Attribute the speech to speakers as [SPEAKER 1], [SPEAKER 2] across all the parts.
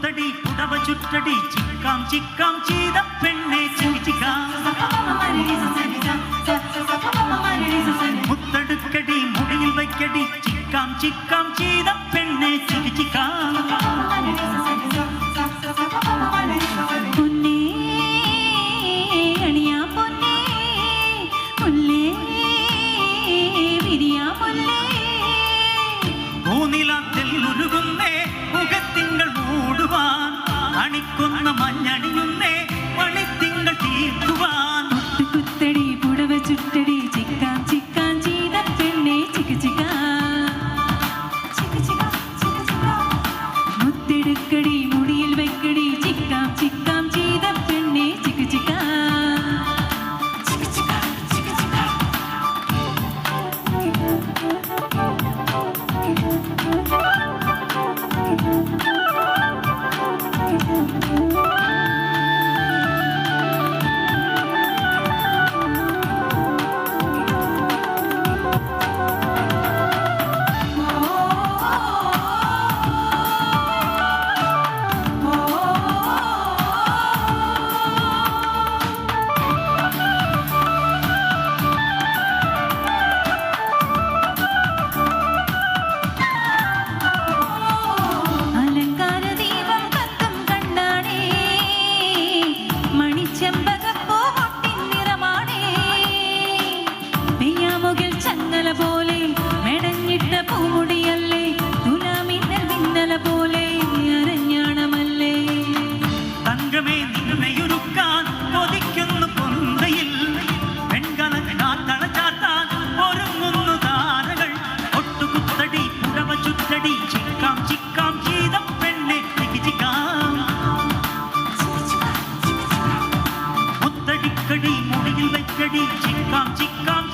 [SPEAKER 1] മുത്തടി പുടവ ചുറ്റടി ചിക്കാം ചിക്കാം ചെയ്ത പെണ്ണെ ചിരിച്ചിക്കാം അണിക്കുന്ന മഞ്ഞണിയുന്നേ മണിത്തിങ്കൾ തീർക്കുവാൻ.
[SPEAKER 2] കുത്തടി പുടവ ചുറ്റടി
[SPEAKER 1] ചുറ്റടി ചിക്കാം ചിക്കാം ചെയ്ത പെണ്ണെ ചികിച്ചിക്കാം മുത്തടിക്കടി മുടിയിൽ വെക്കടി ചിക്കാം ചിക്കാം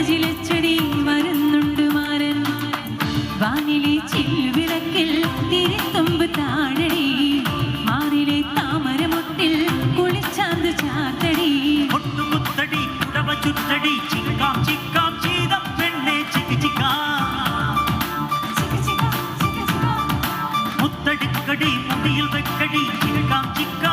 [SPEAKER 2] ചിലച്ചടി വരുന്നുണ്ട് മാരൻ. വാനിലെ ചില്ലുവിളക്കിൽ തിരിത്തുമ്പ് താഴടി. മാറിലെ താമരമുട്ടിൽ കുളിച്ചാന്ത് ചാത്തടി.
[SPEAKER 1] ഒട്ടുകുത്തടി പുടവ ചുറ്റടി ചിക്കാം ചിക്കാം ചെയ്ത പെണ്ണെ ചികിച്ചിക്കാം മുത്തടിക്കടി മുടിയിൽ വെക്കടി ചിക്കാം ചിക്കാം.